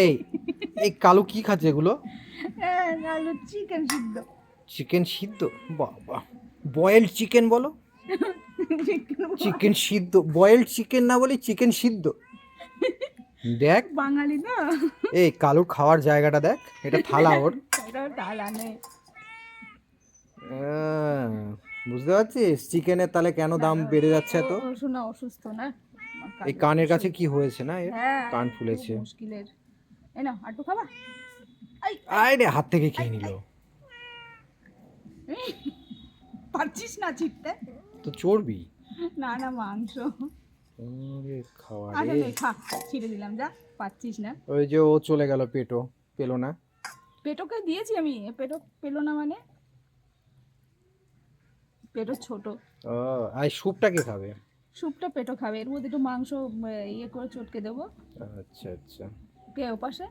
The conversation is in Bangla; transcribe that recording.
এই এই কালো কি খাচ্ছে এগুলো? হ্যাঁ আলু চিকেন সিদ্ধ। চিকেন সিদ্ধ? বাবা। বয়েলড চিকেন বলো? চিকেন সিদ্ধ। বয়েলড চিকেন না বলে চিকেন সিদ্ধ? দেখ। বাঙালি না? এই কালুর খাওয়ার জায়গাটা দেখ। এটা থালা ওর। ডালা নেই। বুঝতে পারছিস? চিকেনের তাহলে কেন দাম বেড়ে যাচ্ছে এত? শোনা অসুস্থ না? এই কানের কাছে কি হয়েছে না? হ্যাঁ কান ফুলেছে। মুশকিলের। এই না আটু খাবা? আই রে হাত থেকে খেয়ে নিল। পারছিস না ছিটতে? তো চর্বি না না মাংস। ওরে খাওয়া রে। খা ছিটে দিলাম যা পাচ্ছিস না। ওই যে ও চলে গেল পেটো। পেল না? পেটোকে দিয়েছি আমি পেটো পেল না মানে? পেটো ছোট। ও আর স্যুপটা কে খাবে। স্যুপটা পেটো খাবে। এর মধ্যে একটু মাংস ইয়ে করে চটকে দেবো। আচ্ছা আচ্ছা। কে ওপাশে।